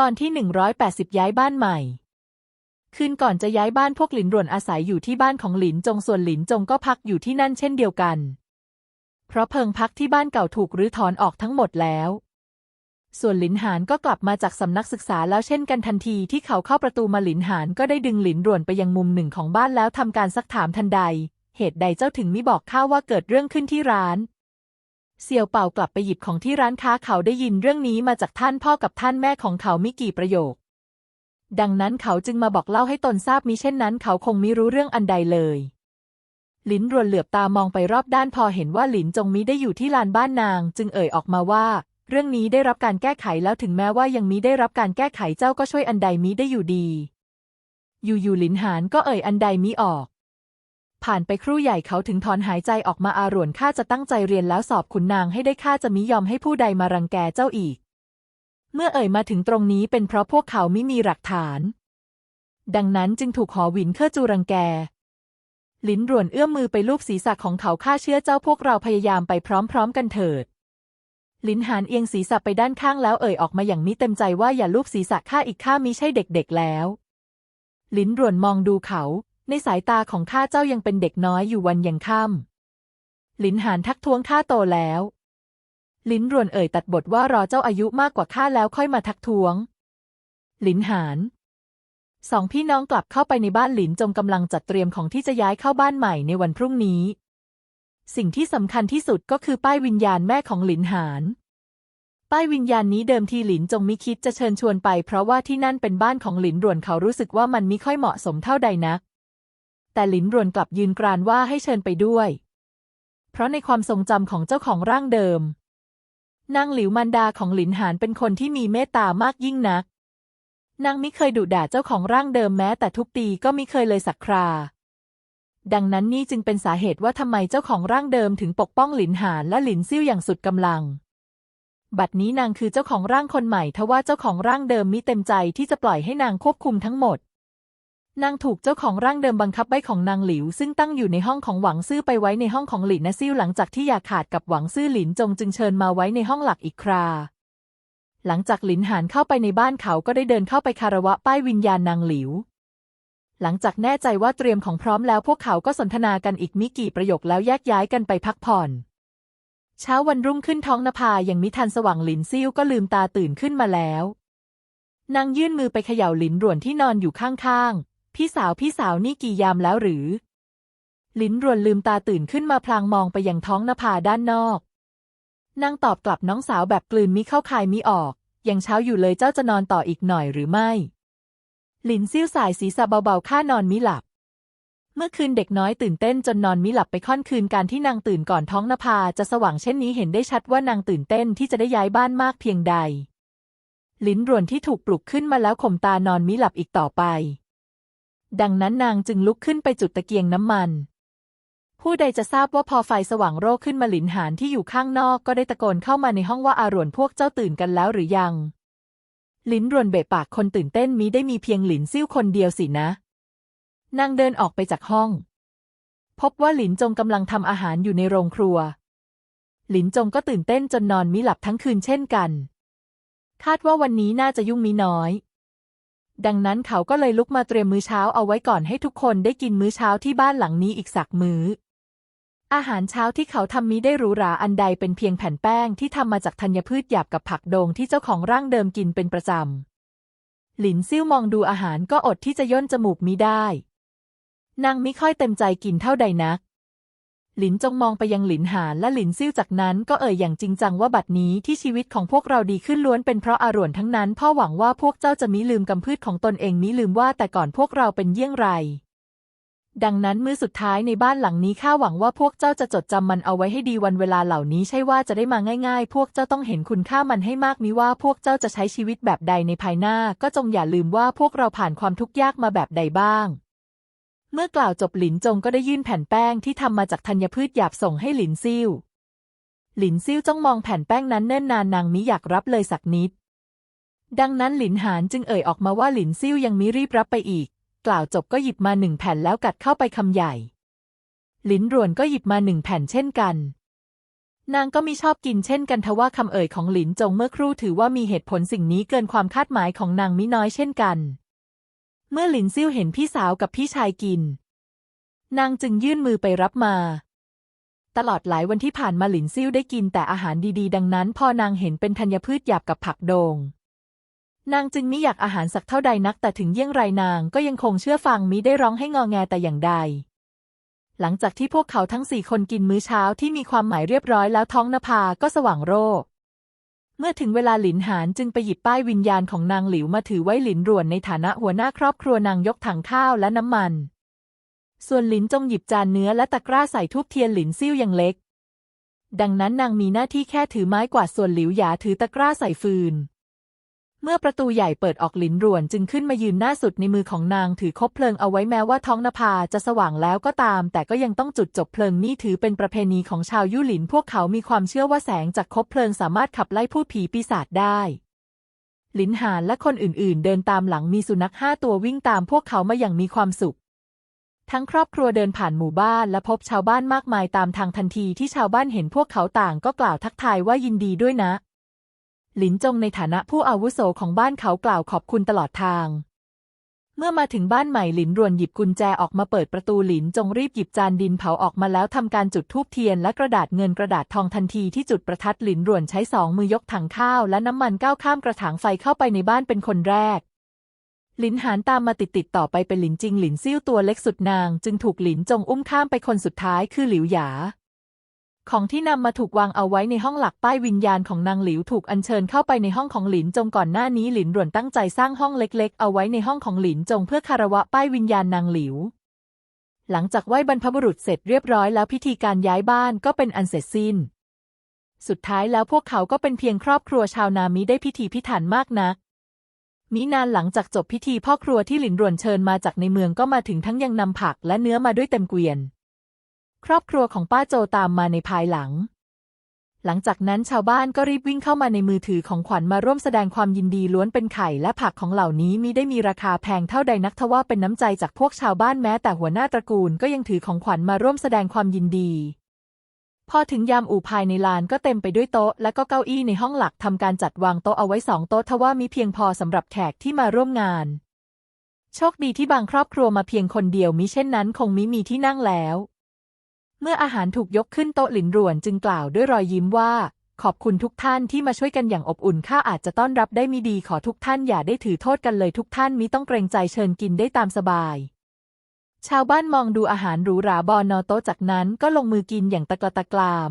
ตอนที่ 180 ย้ายบ้านใหม่ คืนก่อนจะย้ายบ้านพวกหลินรวนอาศัยอยู่ที่บ้านของหลินจงส่วนหลินจงก็พักอยู่ที่นั่นเช่นเดียวกัน เพราะเพิงพักที่บ้านเก่าถูกรื้อถอนออกทั้งหมดแล้ว ส่วนหลินหานก็กลับมาจากสำนักศึกษาแล้วเช่นกันทันทีที่เขาเข้าประตูมาหลินหานก็ได้ดึงหลินรวนไปยังมุมหนึ่งของบ้านแล้วทำการซักถามทันใด เหตุใดเจ้าถึงไมิบอกข้าว่าเกิดเรื่องขึ้นที่ร้าน เสี่ยวเป่ากลับไปหยิบของที่ร้านค้าเขาได้ยินเรื่องนี้มาจากท่านพ่อกับท่านแม่ของเขาไม่กี่ประโยค ดังนั้นเขาจึงมาบอกเล่าให้ตนทราบมิเช่นนั้นเขาคงไม่รู้เรื่องอันใดเลยหลินรวนเหลือบตามองไปรอบด้านพอเห็นว่าหลินจงมิได้อยู่ที่ลานบ้านนาง จึงเอ่ยออกมาว่า เรื่องนี้ได้รับการแก้ไขแล้วถึงแม้ว่ายังมิได้รับการแก้ไขเจ้าก็ช่วยอันใดมิได้อยู่ดี อยู่ๆหลินหานก็เอ่ยอันใดมิออก ผ่านไปครู่ใหญ่เขาถึงถอนหายใจออกมาอาหรวนข้าจะตั้งใจเรียนแล้วสอบขุนนางให้ได้ข้าจะมิยอมให้ผู้ใดมารังแกเจ้าอีก เมื่อเอ่ยมาถึงตรงนี้เป็นเพราะพวกเขาไม่มีหลักฐาน ดังนั้นจึงถูกหอหวินเคอจูรังแก ลิ้นรวนเอื้อมมือไปลูบศีรษะของเขาข้าเชื่อเจ้าพวกเราพยายามไปพร้อมๆกันเถิดลิ้นหานเอียงศีรษะไปด้านข้างแล้วเอ่ยออกมาอย่างมิเต็มใจว่าอย่าลูบศีรษะข้าอีกข้ามิใช่เด็กๆแล้ว ลิ้นรวนมองดูเขา ในสายตาของข้าเจ้ายังเป็นเด็กน้อยอยู่วันยังค่ำหลินหานทักท้วงข้าโตแล้ว ลิ้นรวนเอ่ยตัดบทว่ารอเจ้าอายุมากกว่าข้าแล้วค่อยมาทักท้วง หลินหานสองพี่น้องกลับเข้าไปในบ้านหลินจงกำลังจัดเตรียมของที่จะย้ายเข้าบ้านใหม่ในวันพรุ่งนี้ สิ่งที่สำคัญที่สุดก็คือป้ายวิญญาณแม่ของหลินหาน ป้ายวิญญาณนี้เดิมทีหลินจงมิคิดจะเชิญชวนไป เพราะว่าที่นั่นเป็นบ้านของหลินรวนเขารู้สึกว่ามันมิค่อยเหมาะสมเท่าใดนัก แต่หลินรวนกลับยืนกรานว่าให้เชิญไปด้วย เพราะในความทรงจำของเจ้าของร่างเดิม นางหลิวมันดาของหลินหานเป็นคนที่มีเมตตามากยิ่งนัก นางมิเคยดุด่าเจ้าของร่างเดิมแม้แต่ทุกปีก็มิเคยเลยสักครา ดังนั้นนี่จึงเป็นสาเหตุว่าทำไมเจ้าของร่างเดิมถึงปกป้องหลินหานและหลินซิ่วอย่างสุดกำลังบัดนี้นางคือเจ้าของร่างคนใหม่ทว่าเจ้าของร่างเดิมมิเต็มใจที่จะปล่อยให้นางควบคุมทั้งหมด นางถูกเจ้าของร่างเดิมบังคับใบของนางหลิว ซึ่งตั้งอยู่ในห้องของหวังซื่อไปไว้ในห้องของหลินนะซิ่วหลังจากที่อยากขาดกับหวังซื่อหลินจงจึงเชิญมาไว้ในห้องหลักอีกครา หลังจากหลินหานเข้าไปในบ้านเขาก็ได้เดินเข้าไปคารวะป้ายวิญญาณนางหลิว หลังจากแน่ใจว่าเตรียมของพร้อมแล้วพวกเขาก็สนทนากันอีกมิกี่ประโยคแล้วแยกย้ายกันไปพักผ่อน เช้าวันรุ่งขึ้นท้องนภายังมิทันสว่างหลินซิ่วก็ลืมตาตื่นขึ้นมาแล้ว นางยื่นมือไปเขย่าหลินรวนที่นอนอยู่ข้างๆ พี่สาวพี่สาวนี่กี่ยามแล้วหรือ ลินรวนลืมตาตื่นขึ้นมาพลางมองไปยังท้องนภาด้านนอกนางตอบกลับน้องสาวแบบกลืนมิเข้าคายมิออก ยังเช้าอยู่เลยเจ้าจะนอนต่ออีกหน่อยหรือไม่ลินซิ่วสายศีรษะเบาๆข้านอนมิหลับ เมื่อคืนเด็กน้อยตื่นเต้นจนนอนมิหลับไปค่อนคืนการที่นางตื่นก่อนท้องนภาจะสว่างเช่นนี้เห็นได้ชัดว่านางตื่นเต้นที่จะได้ย้ายบ้านมากเพียงใด ลิ้นรวนที่ถูกปลุกขึ้นมาแล้วข่มตานอนมิหลับอีกต่อไป ดังนั้นนางจึงลุกขึ้นไปจุดตะเกียงน้ำมัน ผู้ใดจะทราบว่าพอไฟสว่างโรคขึ้นมาหลินหานที่อยู่ข้างนอกก็ได้ตะโกนเข้ามาในห้องว่าอารวนพวกเจ้าตื่นกันแล้วหรือยังลิ้นรวนเบะปากคนตื่นเต้นมีได้มีเพียงหลินซิ่วคนเดียวสินะ นางเดินออกไปจากห้อง พบว่าหลินจงกำลังทำอาหารอยู่ในโรงครัว หลินจงก็ตื่นเต้นจนนอนมิหลับทั้งคืนเช่นกัน คาดว่าวันนี้น่าจะยุ่งมีน้อย ดังนั้นเขาก็เลยลุกมาเตรียมมื้อเช้าเอาไว้ก่อนให้ทุกคนได้กินมื้อเช้าที่บ้านหลังนี้อีกสักมื้อ อาหารเช้าที่เขาทำมิได้หรูหราอันใดเป็นเพียงแผ่นแป้งที่ทำมาจากธัญพืชหยาบกับผักโดงที่เจ้าของร่างเดิมกินเป็นประจำ หลินซิ่วมองดูอาหารก็อดที่จะย่นจมูกมิได้ นางมิค่อยเต็มใจกินเท่าใดนัก หลินจงมองไปยังหลินหานและหลินซิ่วจากนั้นก็เอ่ยอย่างจริงจังว่าบัดนี้ที่ชีวิตของพวกเราดีขึ้นล้วนเป็นเพราะอารวนทั้งนั้นพ่อหวังว่าพวกเจ้าจะมิลืมกำพืชของตนเองมิลืมว่าแต่ก่อนพวกเราเป็นเยี่ยงไร ดังนั้นมื้อสุดท้ายในบ้านหลังนี้ข้าหวังว่าพวกเจ้าจะจดจำมันเอาไว้ให้ดีวันเวลาเหล่านี้ใช่ว่าจะได้มาง่าย ๆ พวกเจ้าต้องเห็นคุณค่ามันให้มากมิว่าพวกเจ้าจะใช้ชีวิตแบบใดในภายหน้า ก็จงอย่าลืมว่าพวกเราผ่านความทุกข์ยากมาแบบใดบ้าง เมื่อกล่าวจบหลินจงก็ได้ยื่นแผ่นแป้งที่ทำมาจากธัญพืชหยาบส่งให้หลินซิ่ว หลินซิ่วจ้องมองแผ่นแป้งนั้นเนิ่นนานนางมิอยากรับเลยสักนิด ดังนั้นหลินหานจึงเอ่ยออกมาว่าหลินซิ่วยังมิรีบรับไปอีก กล่าวจบก็หยิบมาหนึ่งแผ่นแล้วกัดเข้าไปคำใหญ่ หลินรวนก็หยิบมาหนึ่งแผ่นเช่นกัน นางก็มิชอบกินเช่นกันทว่าคำเอ่ยของหลินจงเมื่อครู่ถือว่ามีเหตุผลสิ่งนี้เกินความคาดหมายของนางมิน้อยเช่นกัน เมื่อหลินซิ่วเห็นพี่สาวกับพี่ชายกิน นางจึงยื่นมือไปรับมา ตลอดหลายวันที่ผ่านมาหลินซิ่วได้กินแต่อาหารดีๆ ดังนั้น พอนางเห็นเป็นธัญพืชหยาบกับผักโดงนางจึงไมิอยากอาหารสักเท่าใดนักแต่ถึงเยี่ยงไรนางก็ยังคงเชื่อฟังมิได้ร้องให้งอแงแต่อย่างใด หลังจากที่พวกเขาทั้งสี่คนกินมื้อเช้าที่มีความหมายเรียบร้อยแล้วท้องนภาก็สว่างโรค เมื่อถึงเวลาหลินหานจึงไปหยิบป้ายวิญญาณของนางหลิวมาถือไว้หลินรวนในฐานะหัวหน้าครอบครัวนางยกถังข้าวและน้ำมัน ส่วนหลินจงหยิบจานเนื้อและตะกร้าใส่ทูบเทียนหลินซิ่วอย่างเล็ก ดังนั้นนางมีหน้าที่แค่ถือไม้กวาดส่วนหลิวหยาถือตะกร้าใส่ฟืน เมื่อประตูใหญ่เปิดออกหลินรวนจึงขึ้นมายืนหน้าสุดในมือของนางถือคบเพลิงเอาไว้แม้ว่าท้องนภาจะสว่างแล้วก็ตาม แต่ก็ยังต้องจุดจบเพลิงนี่ถือเป็นประเพณีของชาวยูหลิน พวกเขามีความเชื่อว่าแสงจากคบเพลิงสามารถขับไล่พูดผีปีศาจได้หลินหานและคนอื่นๆ เดินตามหลังมีสุนัขห้าตัววิ่งตามพวกเขามาอย่างมีความสุข ทั้งครอบครัวเดินผ่านหมู่บ้านและพบชาวบ้านมากมายตามทางทันทีที่ชาวบ้านเห็นพวกเขาต่างก็กล่าวทักทายว่ายินดีด้วยนะ หลินจงในฐานะผู้อาวุโสของบ้านเขากล่าวขอบคุณตลอดทาง เมื่อมาถึงบ้านใหม่หลินรวนหยิบกุญแจออกมาเปิดประตูหลินจงรีบหยิบจานดินเผาออกมาแล้วทำการจุดธูปเทียนและกระดาษเงินกระดาษทองทันทีที่จุดประทัดหลินรวนใช้สองมือยกถังข้าวและน้ำมันก้าวข้ามกระถางไฟเข้าไปในบ้านเป็นคนแรกหลินหานตามมาติดติดต่อไปเป็นหลินจริงหลินซิ่วตัวเล็กสุดนาง จึงถูกหลินจงอุ้มข้ามไปคนสุดท้ายคือหลิวหยา ของที่นำมาถูกวางเอาไว้ในห้องหลักป้ายวิญญาณของนางหลิวถูกอัญเชิญเข้าไปในห้องของหลินจงก่อนหน้านี้หลินรวนตั้งใจสร้างห้องเล็กๆ เอาไว้ในห้องของหลินจงเพื่อคารวะป้ายวิญญาณนางหลิว หลังจากไหว้บรรพบุรุษเสร็จเรียบร้อยแล้วพิธีการย้ายบ้านก็เป็นอันเสร็จสิ้น สุดท้ายแล้วพวกเขาก็เป็นเพียงครอบครัวชาวนามิได้พิธีพิถันมากนักมินานหลังจากจบพิธีพ่อครัวที่หลินรวนเชิญมาจากในเมืองก็มาถึงทั้งยังนำผักและเนื้อมาด้วยเต็มเกวียน ครอบครัวของป้าโจตามมาในภายหลัง หลังจากนั้นชาวบ้านก็รีบวิ่งเข้ามาในมือถือของขวัญมาร่วมแสดงความยินดีล้วนเป็นไข่และผักของเหล่านี้มิได้มีราคาแพงเท่าใดนักทว่าเป็นน้ำใจจากพวกชาวบ้านแม้แต่หัวหน้าตระกูลก็ยังถือของขวัญมาร่วมแสดงความยินดีพอถึงยามอู่ภายในลานก็เต็มไปด้วยโต๊ะ และก็เก้าอี้ในห้องหลักทำการจัดวางโต๊ะเอาไว้สองโต๊ะทว่ามีเพียงพอสำหรับแขกที่มาร่วมงาน โชคดีที่บางครอบครัวมาเพียงคนเดียวมิเช่นนั้น คงมิมีที่นั่งแล้ว เมื่ออาหารถูกยกขึ้นโต๊ะหลินรวนจึงกล่าวด้วยรอยยิ้มว่า ขอบคุณทุกท่านที่มาช่วยกันอย่างอบอุ่นข้าอาจจะต้อนรับได้มีดีขอทุกท่านอย่าได้ถือโทษกันเลยทุกท่านมิต้องเกรงใจเชิญกินได้ตามสบาย ชาวบ้านมองดูอาหารหรูหราบอนนอโต๊ะจากนั้นก็ลงมือกินอย่างตะกละตะกราม